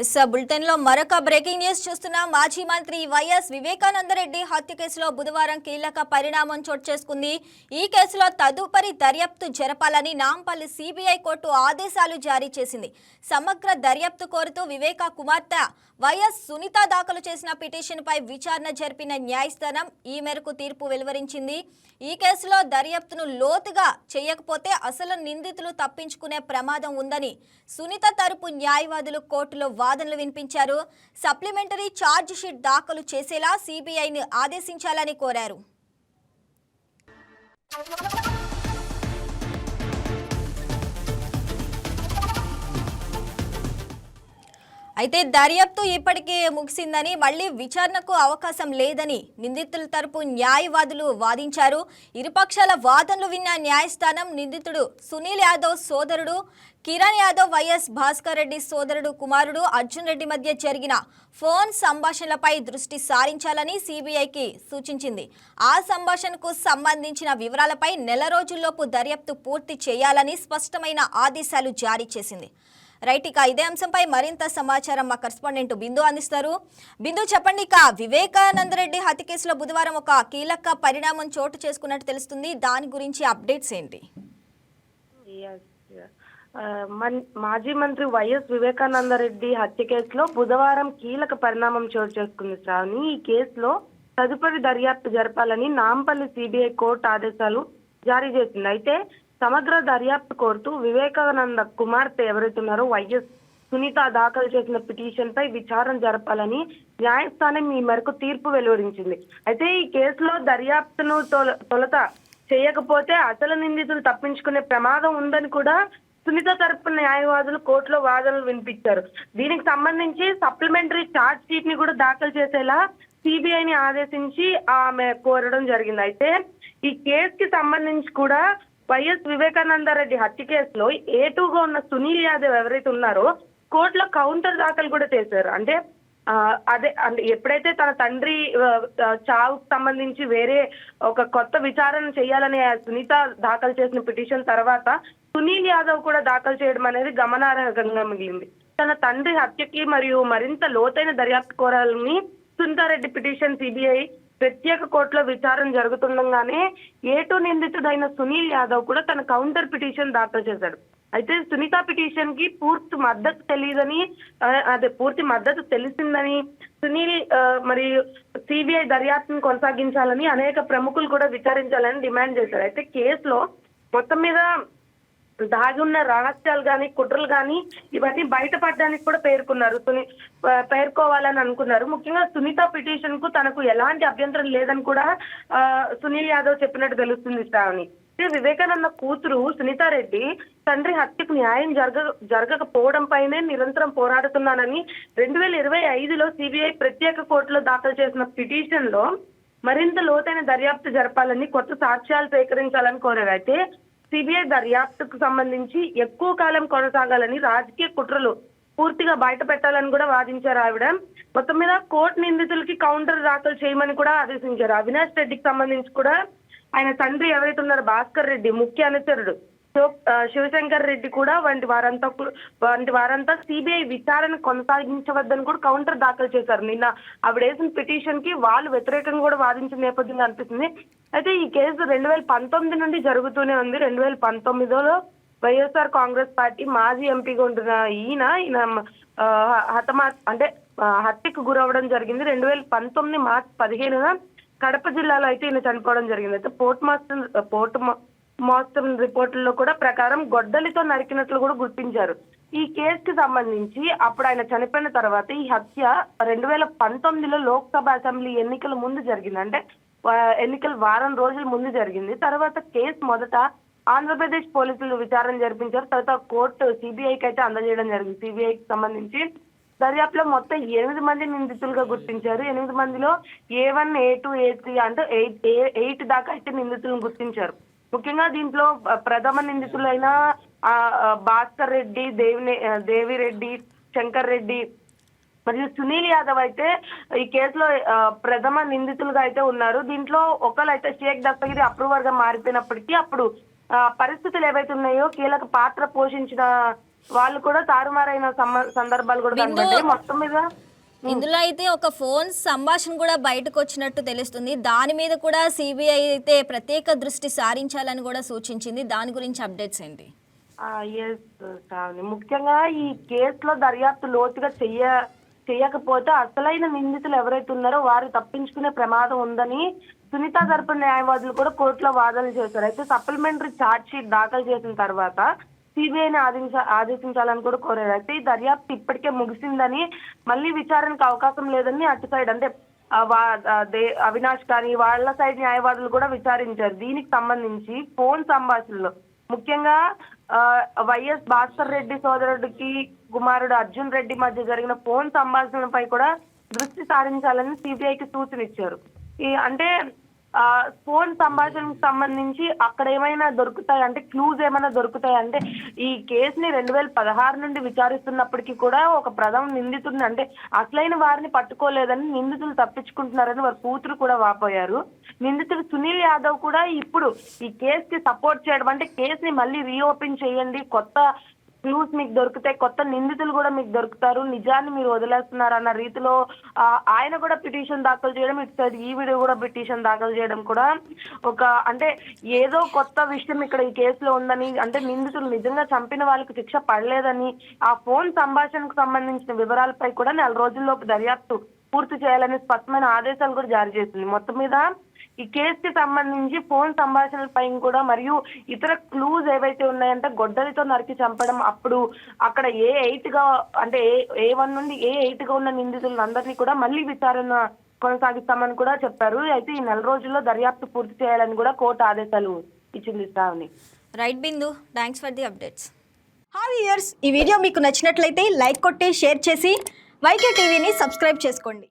Yes బులెటిన్లో మరొక breaking news చూస్తున్నాం. మాజీ మంత్రి వైఎస్ వివేకానందరెడ్డి హత్య కేసులో బుధవారం కీలక పరిణామం చోటు చేసుకుంది. ఈ కేసులో తదుపరి దర్యాప్తు జరపాలని నాంపల్లి సిబిఐ కోర్టు ఆదేశాలు జారీ చేసింది. సమగ్ర దర్యాప్తు కోరుతూ వివేక కుమార్తె వైఎస్ సునీత దాఖలు చేసిన పిటిషన్పై విచారణ జరిపిన న్యాయస్థానం ఈ మేరకు తీర్పు వెలువరించింది. ఈ కేసులో దర్యాప్తును లోతుగా చేయకపోతే అసలు నిందితులు తప్పించుకునే ప్రమాదం ఉందని సునీత తరపు న్యాయవాదులు కోర్టులో వాదనలు వినిపించారు. సప్లిమెంటరీ ఛార్జ్ షీట్ దాఖలు చేసేలా సిబిఐని ఆదేశించాలని కోరారు. అయితే దర్యాప్తు ఇప్పటికే ముగిసిందని మళ్ళీ విచారణకు అవకాశం లేదని నిందితుల తరపు న్యాయవాదులు వాదించారు. ఇరుపక్షాల వాదనలు విన్న న్యాయస్థానం నిందితుడు సునీల్ యాదవ్ సోదరుడు కిరణ్ యాదవ్ వైఎస్ భాస్కర్ రెడ్డి సోదరుడు కుమారుడు అర్జున్ రెడ్డి మధ్య జరిగిన ఫోన్ సంభాషణలపై దృష్టి సారించాలని సిబిఐకి సూచించింది. ఆ సంభాషణకు సంబంధించిన వివరాలపై నెల రోజుల్లోపు దర్యాప్తు పూర్తి చేయాలని స్పష్టమైన ఆదేశాలు జారీ చేసింది. రైట్ ఇక ఇదే అంశంపై మరింత సమాచారం మా కరస్పాండెంట్ బిందు అందిస్తారు. బిందు చెప్పండి ఇక వివేకానంద రెడ్డి హత్య కేసులో బుధవారం ఒక కీలక పరిణామం చోటు చేసుకున్నట్టు తెలుస్తుంది. దాని గురించి అప్డేట్స్ ఏంటి? మాజీ మంత్రి వైఎస్ వివేకానంద రెడ్డి హత్య కేసులో బుధవారం కీలక పరిణామం చోటు చేసుకుంది శ్రావణి. ఈ కేసులో తదుపరి దర్యాప్తు జరపాలని నాంపల్లి సిబిఐ కోర్టు ఆదేశాలు జారీ చేసింది. అయితే సమగ్ర దర్యాప్తు కోరుతూ వివేకానంద కుమార్తె ఎవరైతున్నారో వైఎస్ సునీత దాఖలు చేసిన పిటిషన్ పై విచారణ జరపాలని న్యాయస్థానం ఈ మేరకు తీర్పు వెలువరించింది. అయితే ఈ కేసులో దర్యాప్తును తొలత చేయకపోతే అసలు నిందితులు తప్పించుకునే ప్రమాదం ఉందని కూడా సునీత తరపున న్యాయవాదులు కోర్టులో వాదనలు వినిపించారు. దీనికి సంబంధించి సప్లిమెంటరీ ఛార్జ్ షీట్ని కూడా దాఖలు చేసేలా సిబిఐని ఆదేశించి ఆమె కోరడం జరిగింది. అయితే ఈ కేసుకి సంబంధించి కూడా వైఎస్ వివేకానంద రెడ్డి హత్య కేసులో ఏ టూగా ఉన్న సునీల్ యాదవ్ ఎవరైతే ఉన్నారో కోర్టులో కౌంటర్ దాఖలు కూడా చేశారు. అంటే ఆ, అదే అంటే ఎప్పుడైతే తన తండ్రి చావుకు సంబంధించి వేరే ఒక కొత్త విచారణ చేయాలని ఆ సునీత దాఖలు చేసిన పిటిషన్ తర్వాత సునీల్ యాదవ్ కూడా దాఖలు చేయడం అనేది గమనార్హంగా మిగిలింది. తన తండ్రి హత్యకి మరియు మరింత లోతైన దర్యాప్తు కోరాలని సునీతారెడ్డి పిటిషన్ సిబిఐ ప్రత్యేక కోర్టులో విచారణ జరుగుతుండగానే ఏటూ నిందితుడైన సునీల్ యాదవ్ కూడా తన కౌంటర్ పిటిషన్ దాఖలు చేశాడు. అయితే సునీత పిటిషన్కి పూర్తి మద్దతు తెలియదని అదే పూర్తి మద్దతు తెలిసిందని సునీల్ ఆ, మరి సిబిఐ దర్యాప్తును కొనసాగించాలని అనేక ప్రముఖులు కూడా విచారించాలని డిమాండ్ చేశారు. అయితే కేసులో మొత్తం మీద దాగి ఉన్న రహస్యాలు కానీ కుట్రలు కానీ ఇవన్నీ బయటపడడానికి కూడా పేర్కొన్నారు. సుని పేర్కోవాలని అనుకున్నారు. ముఖ్యంగా సునీత పిటిషన్కు తనకు ఎలాంటి అభ్యంతరం లేదని కూడా ఆ, సునీల్ యాదవ్ చెప్పినట్టు తెలుస్తుంది శ్రావణి. వివేకానంద కూతురు సునీతారెడ్డి తండ్రి హత్యకు న్యాయం జరగ జరగకపోవడం పైనే నిరంతరం పోరాడుతున్నానని రెండు వేల ఇరవై ఐదులో సిబిఐ ప్రత్యేక కోర్టులో దాఖలు చేసిన పిటిషన్లో మరింత లోతైన దర్యాప్తు జరపాలని కొత్త సాక్ష్యాలు సేకరించాలని కోరారు. అయితే సిబిఐ దర్యాప్తుకు సంబంధించి ఎక్కువ కాలం కొనసాగాలని రాజకీయ కుట్రలు పూర్తిగా బయట పెట్టాలని కూడా వాదించారు ఆవిడ. మొత్తం మీద కోర్టు నిందితులకి కౌంటర్ దాఖలు చేయమని కూడా ఆదేశించారు. అవినాష్ రెడ్డికి సంబంధించి కూడా ఆయన తండ్రి ఎవరైతే ఉన్నారో భాస్కర్ రెడ్డి ముఖ్య అనుచరుడు. సో శివశంకర్ రెడ్డి కూడా వంటి వారంతా వంటి వారంతా సిబిఐ విచారణ కొనసాగించవద్దని కూడా కౌంటర్ దాఖలు చేశారు. నిన్న ఆవిడ వేసిన పిటిషన్కి వాళ్ళు వ్యతిరేకంగా కూడా వాదించిన నేపథ్యంగా అనిపిస్తుంది. అయితే ఈ కేసు రెండు వేల పంతొమ్మిది నుండి జరుగుతూనే ఉంది. రెండు వేల పంతొమ్మిదిలో వైఎస్ఆర్ కాంగ్రెస్ పార్టీ మాజీ ఎంపీగా ఉంటున్న ఈయన ఈయన హతమా అంటే హత్యకు గురవడం జరిగింది. రెండు వేల పంతొమ్మిది మార్చి పదిహేనున కడప జిల్లాలో అయితే ఈయన చనిపోవడం జరిగింది. అయితే పోర్ట్ మాస్టర్ పోర్ట్ మొత్తం రిపోర్టుల్లో కూడా ప్రకారం గొడ్డలితో నరికినట్లు కూడా గుర్తించారు. ఈ కేసుకి సంబంధించి అప్పుడు ఆయన చనిపోయిన తర్వాత ఈ హత్య రెండు వేల పంతొమ్మిదిలో లోక్సభ అసెంబ్లీ ఎన్నికల ముందు జరిగింది. అంటే ఎన్నికల వారం రోజుల ముందు జరిగింది. తర్వాత కేసు మొదట ఆంధ్రప్రదేశ్ పోలీసులు విచారణ జరిపించారు. తర్వాత కోర్టు సిబిఐకి అయితే అందజేయడం జరిగింది. సిబిఐకి సంబంధించి దర్యాప్తులో మొత్తం ఎనిమిది మంది నిందితులుగా గుర్తించారు. ఎనిమిది మందిలో A one A two A three అంటే ఎయిట్ ఎయిట్ దాకా అయితే నిందితులను గుర్తించారు. ముఖ్యంగా దీంట్లో ప్రథమ నిందితులైన భాస్కర్ రెడ్డి దేవిని ఆ, దేవిరెడ్డి శంకర్ రెడ్డి మరియు సునీల్ యాదవ్ అయితే ఈ కేసులో ప్రథమ నిందితులుగా అయితే ఉన్నారు దీంట్లో ఒకళ్ళు అయితే షేక్ దస్తగిరి అప్రూవర్గా మారిపోయినప్పటికీ అప్పుడు ఆ, పరిస్థితులు ఏవైతే ఉన్నాయో కీలక పాత్ర పోషించిన వాళ్ళు కూడా తారుమారైన సందర్భాలు కూడా. కనబడ్డాయి మొత్తం మీద ఇందులో అయితే ఒక ఫోన్ సంభాషణ కూడా బయటకు వచ్చినట్టు తెలుస్తుంది. దాని మీద కూడా సిబిఐ అయితే ప్రత్యేక దృష్టి సారించాలని కూడా సూచించింది. దాని గురించి అప్డేట్స్ ఏంటి? ముఖ్యంగా ఈ కేసులో దర్యాప్తు లోతుగా చెయ్య చేయకపోతే అసలైన నిందితులు ఎవరైతే ఉన్నారో వారు తప్పించుకునే ప్రమాదం ఉందని సునీత తరపు న్యాయవాదులు కూడా కోర్టులో వాదనలు చేశారు. అయితే సప్లిమెంటరీ ఛార్జ్ షీట్ దాఖలు చేసిన తర్వాత సిబిఐని ఆదేశ ఆదేశించాలని కూడా కోరారు. అయితే ఈ దర్యాప్తు ఇప్పటికే ముగిసిందని మళ్ళీ విచారణకు అవకాశం లేదని అటు సైడ్ అంటే అవినాష్ కానీ వాళ్ళ సైడ్ న్యాయవాదులు కూడా విచారించారు. దీనికి సంబంధించి ఫోన్ సంభాషణలో ముఖ్యంగా ఆ, వైఎస్ భాస్కర్ రెడ్డి సోదరుడికి కుమారుడు అర్జున్ రెడ్డి మధ్య జరిగిన ఫోన్ సంభాషణలపై కూడా దృష్టి సారించాలని సిబిఐకి సూచన ఇచ్చారు. ఈ అంటే ఫోన్ సంభాషణకు సంబంధించి అక్కడ ఏమైనా దొరుకుతాయి అంటే క్లూజ్ ఏమైనా దొరుకుతాయి అంటే ఈ కేసుని రెండు వేల పదహారు నుండి విచారిస్తున్నప్పటికీ కూడా ఒక ప్రథమ నిందితుడిని అంటే అసలైన వారిని పట్టుకోలేదని నిందితులు తప్పించుకుంటున్నారని వారి కూతురు కూడా వాపోయారు. నిందితుడు సునీల్ యాదవ్ కూడా ఇప్పుడు ఈ కేసుకి సపోర్ట్ చేయడం అంటే కేసుని మళ్ళీ రీఓపెన్ చేయండి కొత్త క్లూస్ మీకు దొరుకుతాయి కొత్త నిందితులు కూడా మీకు దొరుకుతారు. నిజాన్ని మీరు వదిలేస్తున్నారు అన్న రీతిలో ఆయన కూడా పిటిషన్ దాఖలు చేయడం ఇటు సైడ్ ఈ వీడియో కూడా పిటిషన్ దాఖలు చేయడం కూడా ఒక అంటే ఏదో కొత్త విషయం ఇక్కడ ఈ కేసులో ఉందని అంటే నిందితులు నిజంగా చంపిన వాళ్ళకి శిక్ష పడలేదని ఆ ఫోన్ సంభాషణకు సంబంధించిన వివరాలపై కూడా నెల రోజుల్లోపు దర్యాప్తు పూర్తి చేయాలని స్పష్టమైన ఆదేశాలు కూడా జారీ చేసింది. మొత్తం మీద ఈ కేసుకి సంబంధించి ఫోన్ సంభాషణలపై కూడా మరియు ఇతర క్లూజ్ ఏవైతే ఉన్నాయంటే గొడ్డలితో నరికి చంపడం అప్పుడు అక్కడ ఏ ఎయిట్గా అంటే ఏ ఏ వన్ నుండి ఏ ఎయిట్గా ఉన్న నిందితులందరినీ కూడా మళ్ళీ విచారణ కొనసాగిస్తామని కూడా చెప్పారు. అయితే ఈ నెల రోజుల్లో దర్యాప్తు పూర్తి చేయాలని కూడా కోర్టు ఆదేశాలు ఇచ్చింది Sravani. Right Bindu thanks for the updates. Hi years? ఈ వీడియో మీకు నచ్చినట్లయితే లైక్ కొట్టి షేర్ చేసి వైకే టీవీని సబ్స్క్రైబ్ చేసుకోండి.